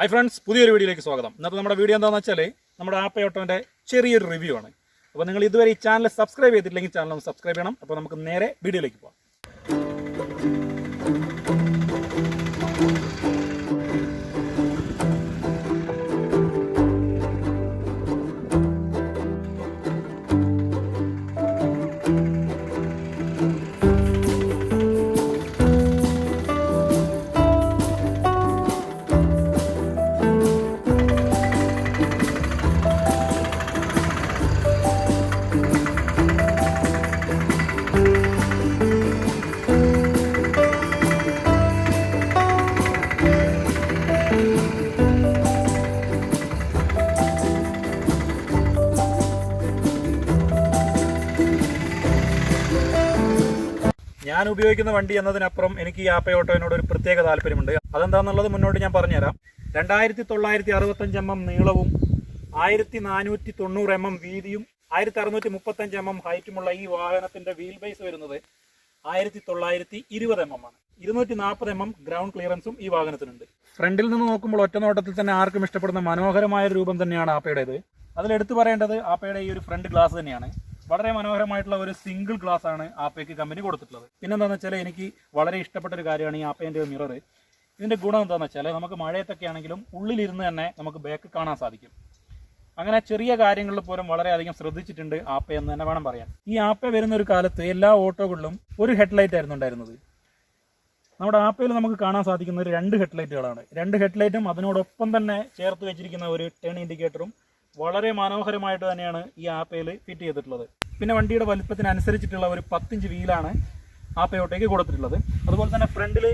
Hi friends പുതിയൊരു വീഡിയോയിലേക്ക് സ്വാഗതം. ഇന്നത്തെ നമ്മുടെ വീഡിയോ എന്താണെന്ന് വെച്ചാൽ നമ്മുടെ ആപ്പ് ഓട്ടോന്റെ ചെറിയൊരു റിവ്യൂ ആണ്. അപ്പോൾ നിങ്ങൾ ഇതുവരെ ഈ ചാനൽ സബ്സ്ക്രൈബ് ചെയ്തിട്ടില്ലെങ്കിൽ ചാനൽ ഒന്ന് സബ്സ്ക്രൈബ് ചെയ്യണം. അപ്പോൾ നമുക്ക് നേരെ വീഡിയോയിലേക്ക് പോകാം. ഉപയോഗിക്കുന്ന വണ്ടി എന്നതിനപ്പുറം എനിക്ക് ഈ ആപ്പ ഓട്ടോയിനോട് ഒരു പ്രത്യേക താല്പര്യമുണ്ട്. അതെന്താണെന്നുള്ളത് മുന്നോട്ട് ഞാൻ പറഞ്ഞുതരാം. രണ്ടായിരത്തി തൊള്ളായിരത്തി അറുപത്തഞ്ച് എം എം നീളവും ആയിരത്തി നാനൂറ്റി തൊണ്ണൂറ് എം എം വീതിയും ആയിരത്തി അറുന്നൂറ്റി മുപ്പത്തഞ്ച് എം എം ഹൈറ്റുമുള്ള ഈ വാഹനത്തിന്റെ വീൽ ബേസ് വരുന്നത് ആയിരത്തി തൊള്ളായിരത്തി ഇരുപത് എം എം ആണ്. ഇരുന്നൂറ്റി നാൽപ്പത് എം എം ഗ്രൗണ്ട് ക്ലിയറൻസും ഈ വാഹനത്തിനുണ്ട്. ഫ്രണ്ടിൽ നിന്ന് നോക്കുമ്പോൾ ഒറ്റ നോട്ടത്തിൽ തന്നെ ആർക്കും ഇഷ്ടപ്പെടുന്ന മനോഹരമായ രൂപം തന്നെയാണ് ആപ്പയുടേത് അതിൽ എടുത്തു പറയേണ്ടത് ആപ്പയുടെ ഈ ഒരു ഫ്രണ്ട് ഗ്ലാസ് തന്നെയാണ്. വളരെ മനോഹരമായിട്ടുള്ള ഒരു സിംഗിൾ ഗ്ലാസ് ആണ് ആപ്പയ്ക്ക് കമ്പനി കൊടുത്തിട്ടുള്ളത്. പിന്നെന്താണെന്ന് വെച്ചാൽ എനിക്ക് വളരെ ഇഷ്ടപ്പെട്ട ഒരു കാര്യമാണ് ഈ ആപ്പേന്റെ മിറർ ഇതിന്റെ ഗുണം എന്താണെന്ന് വെച്ചാൽ നമുക്ക് മഴയത്തൊക്കെ ആണെങ്കിലും ഉള്ളിലിരുന്ന് തന്നെ നമുക്ക് ബാക്ക് കാണാൻ സാധിക്കും. അങ്ങനെ ചെറിയ കാര്യങ്ങളിൽ പോലും വളരെയധികം ശ്രദ്ധിച്ചിട്ടുണ്ട് ആപ്പ എന്ന് തന്നെ വേണം പറയാൻ. ഈ ആപ്പ വരുന്ന ഒരു കാലത്ത് എല്ലാ ഓട്ടോകളിലും ഒരു ഹെഡ്ലൈറ്റ് ആയിരുന്നു ഉണ്ടായിരുന്നത്. നമ്മുടെ ആപ്പയിൽ നമുക്ക് കാണാൻ സാധിക്കുന്ന ഒരു രണ്ട് ഹെഡ്ലൈറ്റുകളാണ് രണ്ട് ഹെഡ്ലൈറ്റും അതിനോടൊപ്പം തന്നെ ചേർത്ത് വെച്ചിരിക്കുന്ന ഒരു ടേൺ ഇൻഡിക്കേറ്ററും വളരെ മനോഹരമായിട്ട് തന്നെയാണ് ഈ ആപ്പയിൽ ഫിറ്റ് ചെയ്തിട്ടുള്ളത്. പിന്നെ വണ്ടിയുടെ വലുപ്പത്തിനനുസരിച്ചിട്ടുള്ള ഒരു പത്തിഞ്ച് വീലാണ് ആപ്പയോട്ടേക്ക് കൊടുത്തിട്ടുള്ളത്. അതുപോലെ തന്നെ ഫ്രണ്ടിൽ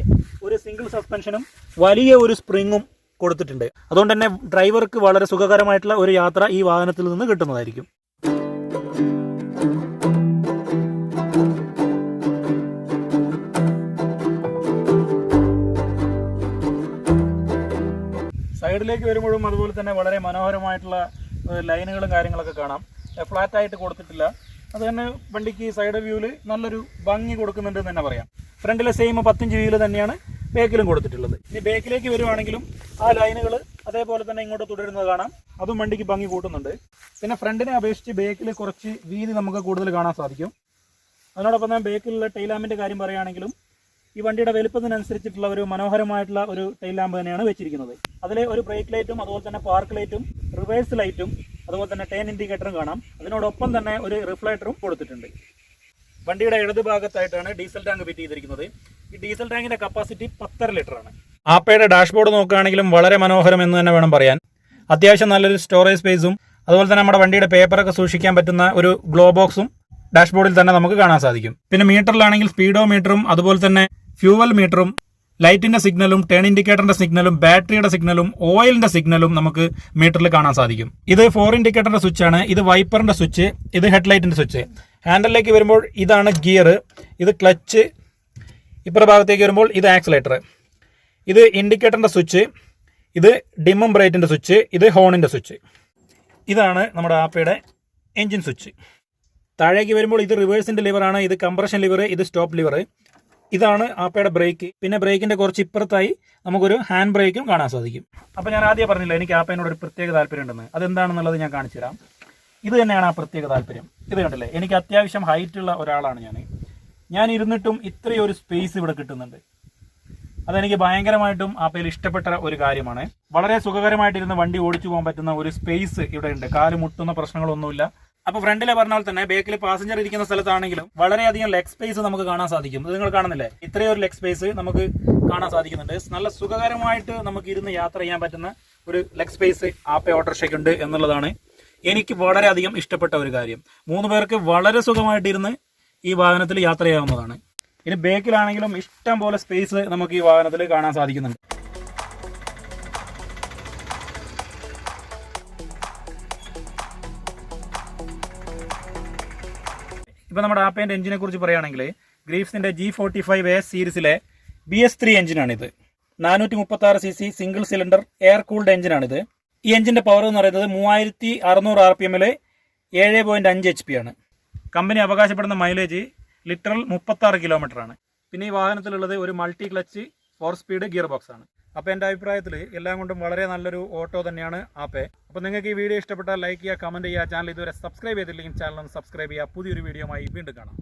ഒരു സിംഗിൾ സസ്പെൻഷനും വലിയ ഒരു സ്പ്രിങ്ങും കൊടുത്തിട്ടുണ്ട്. അതുകൊണ്ട് തന്നെ ഡ്രൈവർക്ക് വളരെ സുഖകരമായിട്ടുള്ള ഒരു യാത്ര ഈ വാഹനത്തിൽ നിന്ന് കിട്ടുന്നതായിരിക്കും. സൈഡിലേക്ക് വരുമ്പോഴും അതുപോലെ തന്നെ വളരെ മനോഹരമായിട്ടുള്ള ലൈനുകളും കാര്യങ്ങളൊക്കെ കാണാം. ഫ്ലാറ്റായിട്ട് കൊടുത്തിട്ടില്ല. അത് തന്നെ വണ്ടിക്ക് സൈഡ് വ്യൂവിൽ നല്ലൊരു ഭംഗി കൊടുക്കുന്നുണ്ട് എന്ന് തന്നെ പറയാം. ഫ്രണ്ടിലെ സെയിം പത്തിഞ്ച് വ്യൂവിൽ തന്നെയാണ് ബേക്കിലും കൊടുത്തിട്ടുള്ളത്. ഇനി ബേക്കിലേക്ക് വരുവാണെങ്കിലും ആ ലൈനുകൾ അതേപോലെ തന്നെ ഇങ്ങോട്ട് തുടരുന്നത് കാണാം. അതും വണ്ടിക്ക് ഭംഗി കൂട്ടുന്നുണ്ട്. പിന്നെ ഫ്രണ്ടിനെ അപേക്ഷിച്ച് ബേക്കിൽ കുറച്ച് വീതി നമുക്ക് കൂടുതൽ കാണാൻ സാധിക്കും. അതിനോടൊപ്പം തന്നെ ബേക്കിലുള്ള ടൈൽ ലാമ്പിന്റെ കാര്യം പറയുകയാണെങ്കിലും ഈ വണ്ടിയുടെ വലുപ്പത്തിനനുസരിച്ചിട്ടുള്ള ഒരു മനോഹരമായിട്ടുള്ള ഒരു ടൈൽ ലാമ്പ് തന്നെയാണ് വെച്ചിരിക്കുന്നത്. അതിൽ ഒരു ബ്രേക്ക് ലൈറ്റും അതുപോലെ തന്നെ പാർക്ക് ലൈറ്റും റിവേഴ്സ് ലൈറ്റും അതുപോലെ തന്നെ ടേൻ ഇൻഡിക്കേറ്ററും കാണാം. അതിനോടൊപ്പം തന്നെ ഒരു റിഫ്ലക്ടറും കൊടുത്തിട്ടുണ്ട്. വണ്ടിയുടെ ഇടത് ഭാഗത്തായിട്ടാണ് ഡീസൽ ടാങ്ക് ഫിറ്റ് ചെയ്തിരിക്കുന്നത്. ഈ ഡീസൽ ടാങ്കിന്റെ കപ്പാസിറ്റി പത്തര ലിറ്റർ ആണ്. ആപ്പയുടെ ഡാഷ്ബോർഡ് നോക്കുകയാണെങ്കിലും വളരെ മനോഹരം എന്ന് തന്നെ വേണം പറയാൻ. അത്യാവശ്യം നല്ലൊരു സ്റ്റോറേജ് സ്പേസും അതുപോലെ തന്നെ നമ്മുടെ വണ്ടിയുടെ പേപ്പറൊക്കെ സൂക്ഷിക്കാൻ പറ്റുന്ന ഒരു ഗ്ലോ ബോക്സും ഡാഷ്ബോർഡിൽ തന്നെ നമുക്ക് കാണാൻ സാധിക്കും. പിന്നെ മീറ്ററിലാണെങ്കിൽ സ്പീഡോ മീറ്ററും അതുപോലെ തന്നെ ഫ്യൂവൽ മീറ്ററും ലൈറ്റിന്റെ സിഗ്നലും ടേൺ ഇൻഡിക്കേറ്ററിന്റെ സിഗ്നലും ബാറ്ററിയുടെ സിഗ്നലും ഓയിലിന്റെ സിഗ്നലും നമുക്ക് മീറ്ററിൽ കാണാൻ സാധിക്കും. ഇത് ഫോർ ഇൻഡിക്കേറ്ററിന്റെ സ്വിച്ച് ആണ്. ഇത് വൈപ്പറിന്റെ സ്വിച്ച് ഇത് ഹെഡ്ലൈറ്റിന്റെ സ്വിച്ച് ഹാൻഡലിലേക്ക് വരുമ്പോൾ ഇതാണ് ഗിയർ. ഇത് ക്ലച്ച്. ഇപ്പുറ ഭാഗത്തേക്ക് വരുമ്പോൾ ഇത് ആക്സിലേറ്റർ. ഇത് ഇൻഡിക്കേറ്ററിന്റെ സ്വിച്ച് ഇത് ഡിമ്മും ബ്രൈറ്റിന്റെ സ്വിച്ച് ഇത് ഹോണിന്റെ സ്വിച്ച് ഇതാണ് നമ്മുടെ ആപ്പയുടെ എൻജിൻ സ്വിച്ച് താഴേക്ക് വരുമ്പോൾ ഇത് റിവേഴ്സിന്റെ ലിവറാണ് ഇത് കംപ്രഷൻ ലിവർ ഇത് സ്റ്റോപ്പ് ലിവർ ഇതാണ് ആപ്പയുടെ ബ്രേക്ക് പിന്നെ ബ്രേക്കിന്റെ കുറച്ച് ഇപ്പുറത്തായി നമുക്കൊരു ഹാൻഡ് ബ്രേക്കും കാണാൻ സാധിക്കും. അപ്പോൾ ഞാൻ ആദ്യം പറഞ്ഞില്ല എനിക്ക് ആപ്പേനോട് ഒരു പ്രത്യേക താല്പര്യം ഉണ്ടെന്ന് അതെന്താണെന്നുള്ളത് ഞാൻ കാണിച്ചു തരാം. ഇത് തന്നെയാണ് ആ പ്രത്യേക താല്പര്യം. ഇത് കണ്ടില്ലേ എനിക്ക് അത്യാവശ്യം ഹൈറ്റ് ഉള്ള ഒരാളാണ് ഞാൻ. ഞാൻ ഇരുന്നിട്ടും ഇത്രയൊരു സ്പേസ് ഇവിടെ കിട്ടുന്നുണ്ട്. അതെനിക്ക് ഭയങ്കരമായിട്ടും ആപ്പയിൽ ഇഷ്ടപ്പെട്ട ഒരു കാര്യമാണ്. വളരെ സുഖകരമായിട്ടിരുന്ന് വണ്ടി ഓടിച്ചു പോകാൻ പറ്റുന്ന ഒരു സ്പേസ് ഇവിടെ ഉണ്ട്. കാൽ മുട്ടുന്ന പ്രശ്നങ്ങളൊന്നുമില്ല. അപ്പൊ ഫ്രണ്ടിലെ പറഞ്ഞ പോലെ തന്നെ ബേക്കിൽ പാസഞ്ചർ ഇരിക്കുന്ന സ്ഥലത്താണെങ്കിലും വളരെയധികം ലെഗ് സ്പേസ് നമുക്ക് കാണാൻ സാധിക്കും. ഇത് നിങ്ങൾ കാണുന്നില്ലേ? ഇത്രയും ഒരു ലെഗ് സ്പേസ് നമുക്ക് കാണാൻ സാധിക്കുന്നുണ്ട്. നല്ല സുഖകരമായിട്ട് നമുക്ക് ഇരുന്ന് യാത്ര ചെയ്യാൻ പറ്റുന്ന ഒരു ലെഗ് സ്പേസ് ആപ്പ ഓട്ടോറിക്ഷയ്ക്ക് ഉണ്ട് എന്നുള്ളതാണ് എനിക്ക് വളരെയധികം ഇഷ്ടപ്പെട്ട ഒരു കാര്യം. മൂന്ന് പേർക്ക് വളരെ സുഖമായിട്ടിരുന്ന് ഈ വാഹനത്തിൽ യാത്ര ചെയ്യാവുന്നതാണ്. ഇനി ബേക്കിലാണെങ്കിലും ഇഷ്ടം പോലെ സ്പേസ് നമുക്ക് ഈ വാഹനത്തിൽ കാണാൻ സാധിക്കുന്നുണ്ട്. ഇപ്പൊ നമ്മുടെ ആപ്പേന്റെ എഞ്ചിനെ കുറിച്ച് പറയുകയാണെങ്കിൽ ഗ്രീഫ്സിന്റെ ജി ഫോർട്ടി ഫൈവ് എ സീരീസിലെ ബി എസ് ത്രീ എഞ്ചിനാണിത് നാനൂറ്റി മുപ്പത്തി ആറ് C C single cylinder air cooled എഞ്ചിനാണിത് ഈ എഞ്ചിന്റെ പവർ എന്ന് പറയുന്നത് മൂവായിരത്തി അറുന്നൂറ് ആർ പി എമ്മിലെ ഏഴ് പോയിന്റ് അഞ്ച് എച്ച് പി ആണ്. കമ്പനി അവകാശപ്പെടുന്ന മൈലേജ് ലിറ്ററൽ മുപ്പത്തി ആറ് കിലോമീറ്റർ ആണ്. പിന്നെ ഈ വാഹനത്തിലുള്ളത് ഒരു multi clutch four speed gear box ആണ്. അപ്പോൾ എന്റെ അഭിപ്രായത്തിൽ എല്ലാം കൊണ്ടും വളരെ നല്ലൊരു ഓട്ടോ തന്നെയാണ് ആപ്പെ. അപ്പോൾ നിങ്ങൾക്ക് ഈ വീഡിയോ ഇഷ്ടപ്പെട്ടാൽ ലൈക്ക് ചെയ്യുക കമന്റ് ചെയ്യുക ചാനൽ ഇതുവരെ സബ്സ്ക്രൈബ് ചെയ്തില്ലെങ്കിൽ ചാനൽ ഒന്ന് സബ്സ്ക്രൈബ് ചെയ്യുക. പുതിയൊരു വീഡിയോയുമായി വീണ്ടും കാണാം.